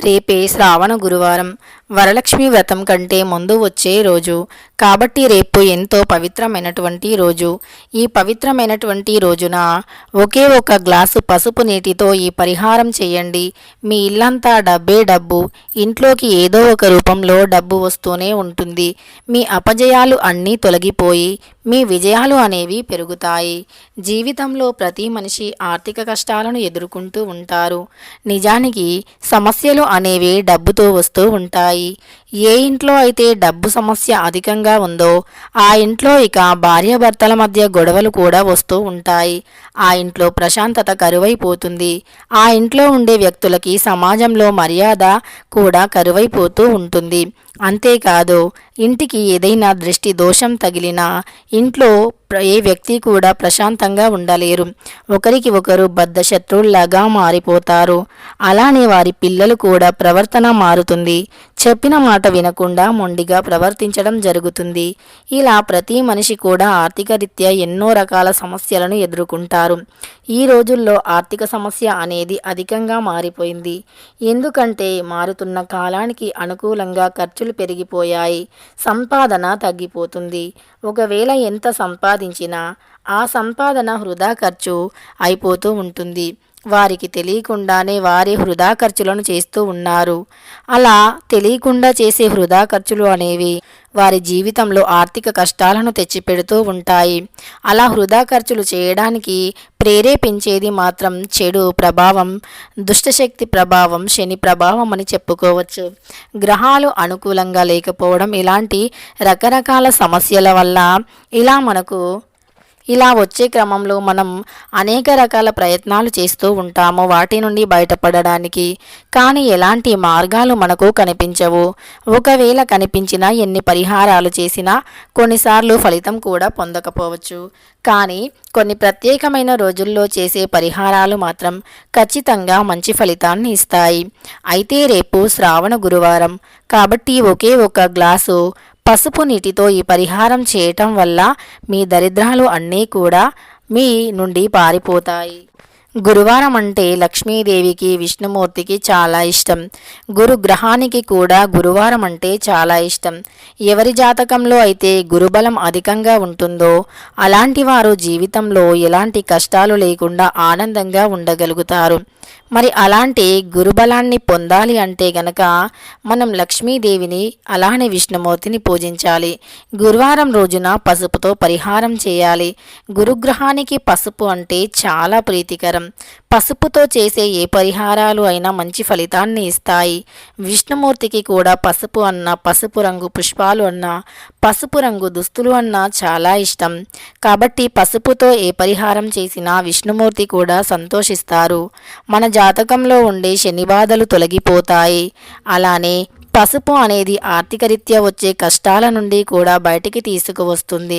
రేపే శ్రావణ గురువారం. వరలక్ష్మి వ్రతం కంటే ముందు వచ్చే రోజు. కాబట్టి రేపు ఎంతో పవిత్రమైనటువంటి రోజు. ఈ పవిత్రమైనటువంటి రోజున ఒకే ఒక గ్లాసు పసుపు నీటితో ఈ పరిహారం చేయండి. మీ ఇల్లంతా డబ్బే డబ్బు. ఇంట్లోకి ఏదో ఒక రూపంలో డబ్బు వస్తూనే ఉంటుంది. మీ అపజయాలు అన్నీ తొలగిపోయి మీ విజయాలు అనేవి పెరుగుతాయి. జీవితంలో ప్రతి మనిషి ఆర్థిక కష్టాలను ఎదుర్కొంటూ ఉంటారు. నిజానికి సమస్యలు అనేవి డబ్బుతో వస్తూ ఉంటాయి. ఏ ఇంట్లో అయితే డబ్బు సమస్య అధికంగా ఉందో ఆ ఇంట్లో ఇక భార్యాభర్తల మధ్య గొడవలు కూడా వస్తూ ఉంటాయి. ఆ ఇంట్లో ప్రశాంతత కరువైపోతుంది. ఆ ఇంట్లో ఉండే వ్యక్తులకి సమాజంలో మర్యాద కూడా కరువైపోతూ ఉంటుంది. అంతేకాదు ఇంటికి ఏదైనా దృష్టి దోషం తగిలినా ఇంట్లో ఏ వ్యక్తి కూడా ప్రశాంతంగా ఉండలేరు. ఒకరికి ఒకరు బద్ధ శత్రువుల్లాగా మారిపోతారు. అలానే వారి పిల్లలు కూడా ప్రవర్తన మారుతుంది. చెప్పిన మాట వినకుండా మొండిగా ప్రవర్తించడం జరుగుతుంది. ఇలా ప్రతి మనిషి కూడా ఆర్థిక రీత్యా ఎన్నో రకాల సమస్యలను ఎదుర్కొంటారు. ఈ రోజుల్లో ఆర్థిక సమస్య అనేది అధికంగా మారిపోయింది. ఎందుకంటే మారుతున్న కాలానికి అనుకూలంగా ఖర్చులు పెరిగిపోయాయి. సంపాదన తగ్గిపోతుంది. ఒకవేళ ఎంత సంపాదించినా ఆ సంపాదన వృధా ఖర్చు అయిపోతూ ఉంటుంది. వారికి తెలియకుండానే వారి వృధా ఖర్చులను చేస్తూ ఉన్నారు. అలా తెలియకుండా చేసే వృధా ఖర్చులు అనేవి వారి జీవితంలో ఆర్థిక కష్టాలను తెచ్చిపెడుతూ ఉంటాయి. అలా వృధా ఖర్చులు చేయడానికి ప్రేరేపించేది మాత్రం చెడు ప్రభావం దుష్టశక్తి ప్రభావం శని ప్రభావం అని చెప్పుకోవచ్చు. గ్రహాలు అనుకూలంగా లేకపోవడం ఇలాంటి రకరకాల సమస్యల వల్ల ఇలా మనకు ఇలా వచ్చే క్రమంలో మనం అనేక రకాల ప్రయత్నాలు చేస్తూ ఉంటాము వాటి నుండి బయటపడడానికి. కానీ ఎలాంటి మార్గాలు మనకు కనిపించవు. ఒకవేళ కనిపించినా ఎన్ని పరిహారాలు చేసినా కొన్నిసార్లు ఫలితం కూడా పొందకపోవచ్చు. కానీ కొన్ని ప్రత్యేకమైన రోజుల్లో చేసే పరిహారాలు మాత్రం ఖచ్చితంగా మంచి ఫలితాన్ని ఇస్తాయి. అయితే రేపు శ్రావణ గురువారం. కాబట్టి ఒకే ఒక గ్లాసు పసుపు నీటితో ఈ పరిహారం చేయటం వల్ల మీ దరిద్రాలు అన్నీ కూడా మీ నుండి పారిపోతాయి. గురువారం అంటే లక్ష్మీదేవికి విష్ణుమూర్తికి చాలా ఇష్టం. గురు గ్రహానికి కూడా గురువారం అంటే చాలా ఇష్టం. ఎవరి జాతకంలో అయితే గురుబలం అధికంగా ఉంటుందో అలాంటి వారు జీవితంలో ఎలాంటి కష్టాలు లేకుండా ఆనందంగా ఉండగలుగుతారు. మరి అలాంటి గురుబలాన్ని పొందాలి అంటే గనక మనం లక్ష్మీదేవిని అలానే విష్ణుమూర్తిని పూజించాలి. గురువారం రోజున పసుపుతో పరిహారం చేయాలి. గురుగ్రహానికి పసుపు అంటే చాలా ప్రీతికరం. పసుపుతో చేసే ఏ పరిహారాలు అయినా మంచి ఫలితాన్ని ఇస్తాయి. విష్ణుమూర్తికి కూడా పసుపు అన్న పసుపు రంగు పుష్పాలు అన్న పసుపు రంగు దుస్తులు అన్న చాలా ఇష్టం. కాబట్టి పసుపుతో ఏ పరిహారం చేసినా విష్ణుమూర్తి కూడా సంతోషిస్తారు. మన జాతకంలో ఉండే శని బాధలు తొలగిపోతాయి. అలానే పసుపు అనేది ఆర్థిక రీత్యా వచ్చే కష్టాల నుండి కూడా బయటికి తీసుకువస్తుంది.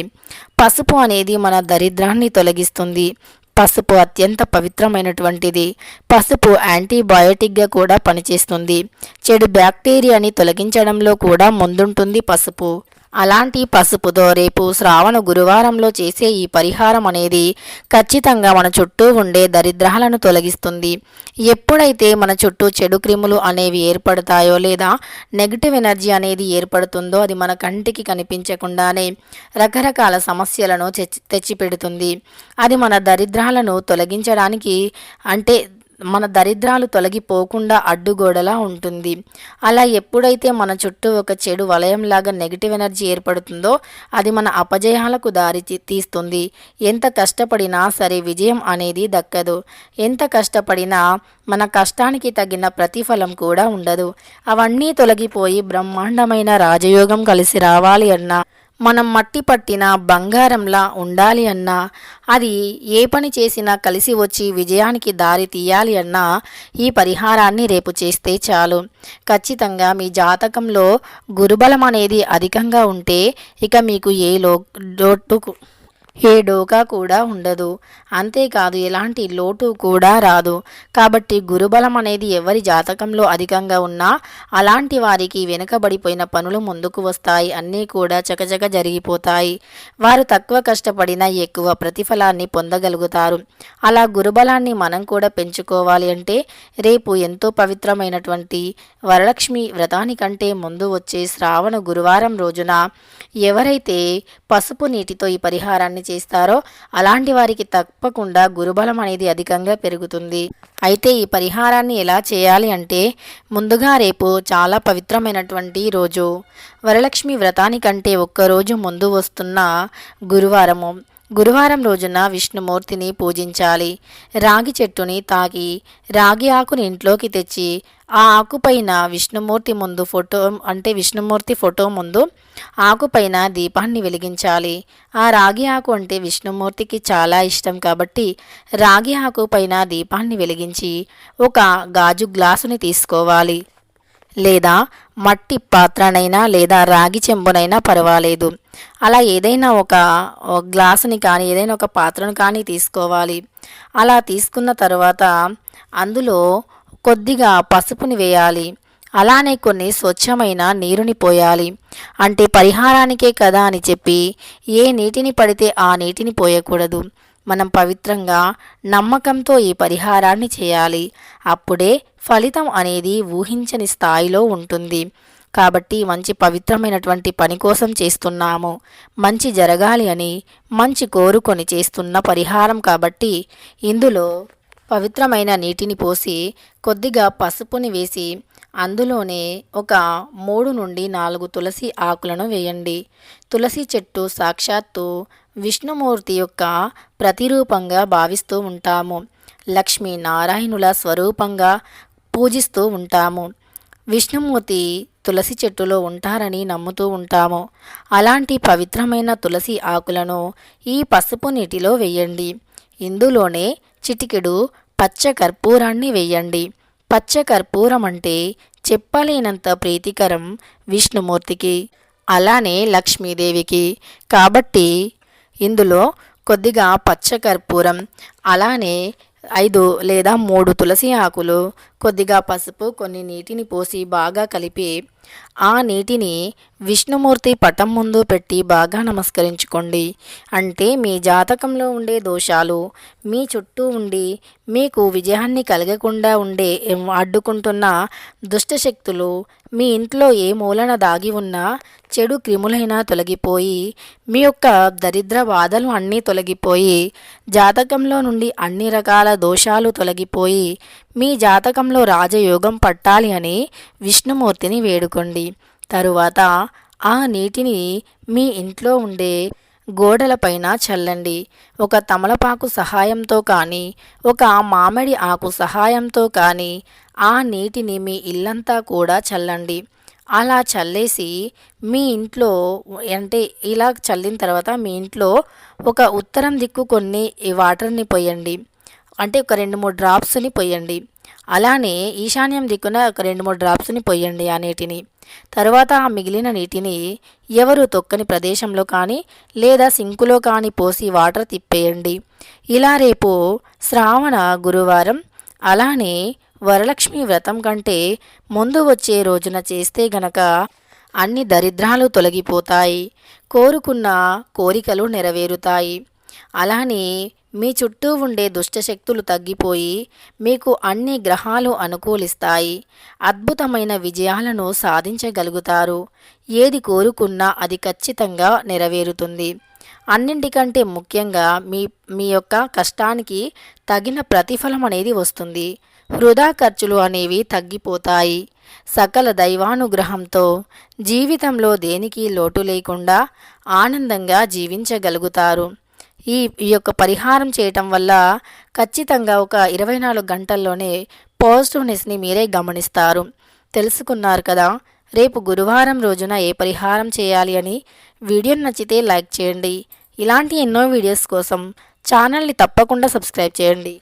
పసుపు అనేది మన దరిద్రాన్ని తొలగిస్తుంది. పసుపు అత్యంత పవిత్రమైనటువంటిది. పసుపు యాంటీబయోటిక్గా కూడా పనిచేస్తుంది. చెడు బ్యాక్టీరియాని తొలగించడంలో కూడా ముందుంటుంది పసుపు. అలాంటి పసుపుతో రేపు శ్రావణ గురువారంలో చేసే ఈ పరిహారం అనేది ఖచ్చితంగా మన చుట్టూ ఉండే దరిద్రాలను తొలగిస్తుంది. ఎప్పుడైతే మన చుట్టూ చెడు క్రిములు అనేవి ఏర్పడతాయో లేదా నెగిటివ్ ఎనర్జీ అనేది ఏర్పడుతుందో అది మన కంటికి కనిపించకుండానే రకరకాల సమస్యలను తెచ్చి తెచ్చిపెడుతుంది. అది మన దరిద్రాలను తొలగించడానికి అంటే మన దరిద్రాలు తొలగిపోకుండా అడ్డుగోడలా ఉంటుంది. అలా ఎప్పుడైతే మన చుట్టూ ఒక చెడు వలయంలాగా నెగిటివ్ ఎనర్జీ ఏర్పడుతుందో అది మన అపజయాలకు దారి తీ- తీస్తుంది. ఎంత కష్టపడినా సరే విజయం అనేది దక్కదు. ఎంత కష్టపడినా మన కష్టానికి తగిన ప్రతిఫలం కూడా ఉండదు. అవన్నీ తొలగిపోయి బ్రహ్మాండమైన రాజయోగం కలిసి రావాలి అన్నా మనం మట్టి పట్టిన బంగారంలా ఉండాలి అన్నా అది ఏ పని చేసినా కలిసి వచ్చి విజయానికి దారి తీయాలి అన్నా ఈ పరిహారాన్ని రేపు చేస్తే చాలు. ఖచ్చితంగా మీ జాతకంలో గురుబలం అనేది అధికంగా ఉంటే ఇక మీకు ఏ లో లోటు ఏ డోకా కూడా ఉండదు. అంతేకాదు ఎలాంటి లోటు కూడా రాదు. కాబట్టి గురుబలం అనేది ఎవరి జాతకంలో అధికంగా ఉన్నా అలాంటి వారికి వెనుకబడిపోయిన పనులు ముందుకు వస్తాయి. అన్నీ కూడా చకచక జరిగిపోతాయి. వారు తక్కువ కష్టపడినా ఎక్కువ ప్రతిఫలాన్ని పొందగలుగుతారు. అలా గురుబలాన్ని మనం కూడా పెంచుకోవాలి అంటే రేపు ఎంతో పవిత్రమైనటువంటి వరలక్ష్మి వ్రతానికంటే ముందు వచ్చే శ్రావణ గురువారం రోజున ఎవరైతే పసుపు నీటితో ఈ పరిహారాన్ని చేస్తారో అలాంటి వారికి తప్పకుండా గురుబలం అనేది అధికంగా పెరుగుతుంది. అయితే ఈ పరిహారాన్ని ఎలా చేయాలి అంటే ముందుగా రేపు చాలా పవిత్రమైనటువంటి రోజు. వరలక్ష్మి వ్రతానికంటే ఒక్కరోజు ముందు వస్తున్న గురువారము. గురువారం రోజున విష్ణుమూర్తిని పూజించాలి. రాగి చెట్టుని తాగి రాగి ఆకుని ఇంట్లోకి తెచ్చి ఆ ఆకుపైన విష్ణుమూర్తి ముందు ఫోటో అంటే విష్ణుమూర్తి ఫోటో ముందు ఆకుపైన దీపాన్ని వెలిగించాలి. ఆ రాగి ఆకు అంటే విష్ణుమూర్తికి చాలా ఇష్టం కాబట్టి రాగి ఆకు పైన దీపాన్ని వెలిగించి ఒక గాజు గ్లాసుని తీసుకోవాలి. లేదా మట్టి పాత్రనైనా లేదా రాగి చెంబునైనా పర్వాలేదు. అలా ఏదైనా ఒక గ్లాసుని కానీ ఏదైనా ఒక పాత్రను కానీ తీసుకోవాలి. అలా తీసుకున్న తర్వాత అందులో కొద్దిగా పసుపుని వేయాలి. అలానే కొన్ని స్వచ్ఛమైన నీరుని పోయాలి. అంటే పరిహారానికే కదా అని చెప్పి ఏ నీటిని పడితే ఆ నీటిని పోయకూడదు. మనం పవిత్రంగా నమ్మకంతో ఈ పరిహారాన్ని చేయాలి. అప్పుడే ఫలితం అనేది ఊహించని స్థాయిలో ఉంటుంది. కాబట్టి మంచి పవిత్రమైనటువంటి పని కోసం చేస్తున్నాము. మంచి జరగాలి అని మంచి కోరుకొని చేస్తున్న పరిహారం కాబట్టి ఇందులో పవిత్రమైన నీటిని పోసి కొద్దిగా పసుపుని వేసి అందులోనే ఒక మూడు నుండి నాలుగు తులసి ఆకులను వేయండి. తులసి చెట్టు సాక్షాత్తు విష్ణుమూర్తి యొక్క ప్రతిరూపంగా భావిస్తూ ఉంటాము. లక్ష్మీ నారాయణుల స్వరూపంగా పూజిస్తూ ఉంటాము. విష్ణుమూర్తి తులసి చెట్టులో ఉంటారని నమ్ముతూ ఉంటాము. అలాంటి పవిత్రమైన తులసి ఆకులను ఈ పసుపు నీటిలో వేయండి. ఇందులోనే చిటికెడు పచ్చ కర్పూరాన్ని వేయండి. పచ్చ కర్పూరం అంటే చెప్పలేనంత ప్రీతికరం విష్ణుమూర్తికి అలానే లక్ష్మీదేవికి. కాబట్టి ఇందులో కొద్దిగా పచ్చ కర్పూరం అలానే ఐదు లేదా మూడు తులసి ఆకులు కొద్దిగా పసుపు కొన్ని నీటిని పోసి బాగా కలిపి ఆ నీటిని విష్ణుమూర్తి పటం ముందు పెట్టి బాగా నమస్కరించుకోండి. అంటే మీ జాతకంలో ఉండే దోషాలు మీ చుట్టూ ఉండి మీకు విజయాన్ని కలగకుండా ఉండే అడ్డుకుంటున్న దుష్టశక్తులు మీ ఇంట్లో ఏ మూలన దాగి ఉన్నా చెడు క్రిములైనా తొలగిపోయి మీ యొక్క దరిద్ర బాధలు అన్నీ తొలగిపోయి జాతకంలో నుండి అన్ని రకాల దోషాలు తొలగిపోయి మీ జాతకంలో రాజయోగం పట్టాలి అని విష్ణుమూర్తిని వేడుకోండి. తరువాత ఆ నీటిని మీ ఇంట్లో ఉండే గోడలపైన చల్లండి. ఒక తమలపాకు సహాయంతో కానీ ఒక మామిడి ఆకు సహాయంతో కానీ ఆ నీటిని మీ ఇల్లంతా కూడా చల్లండి. అలా చల్లేసి మీ ఇంట్లో అంటే ఇలా చల్లిన తర్వాత మీ ఇంట్లో ఒక ఉత్తరం దిక్కు కొన్ని వాటర్ని పోయండి. అంటే ఒక రెండు మూడు డ్రాప్స్ని పోయండి. అలానే ఈశాన్యం దిక్కున ఒక రెండు మూడు డ్రాప్స్ని పోయండి ఆ నీటిని. తర్వాత ఆ మిగిలిన నీటిని ఎవరు తొక్కని ప్రదేశంలో కానీ లేదా సింకులో కానీ పోసి వాటర్ తిప్పేయండి. ఇలా రేపు శ్రావణ గురువారం అలానే వరలక్ష్మి వ్రతం కంటే ముందు వచ్చే రోజున చేస్తే గనక అన్ని దరిద్రాలు తొలగిపోతాయి కోరుకున్న కోరికలు నెరవేరుతాయి. అలానే మీ చుట్టూ ఉండే దుష్టశక్తులు తగ్గిపోయి మీకు అన్ని గ్రహాలు అనుకూలిస్తాయి. అద్భుతమైన విజయాలను సాధించగలుగుతారు. ఏది కోరుకున్నా అది ఖచ్చితంగా నెరవేరుతుంది. అన్నింటికంటే ముఖ్యంగా మీ మీ యొక్క కష్టానికి తగిన ప్రతిఫలం అనేది వస్తుంది. వృధా ఖర్చులు అనేవి తగ్గిపోతాయి. సకల దైవానుగ్రహంతో జీవితంలో దేనికి లోటు లేకుండా ఆనందంగా జీవించగలుగుతారు. ఈ ఈ యొక్క పరిహారం చేయటం వల్ల ఖచ్చితంగా ఒక ఇరవై నాలుగు గంటల్లోనే పాజిటివ్నెస్ని మీరే గమనిస్తారు. తెలుసుకున్నారు కదా? రేపు గురువారం రోజున ఏ పరిహారం చేయాలి అని వీడియో నచ్చితే లైక్ చేయండి. ఇలాంటి ఎన్నో వీడియోస్ కోసం ఛానల్ని తప్పకుండా సబ్స్క్రైబ్ చేయండి.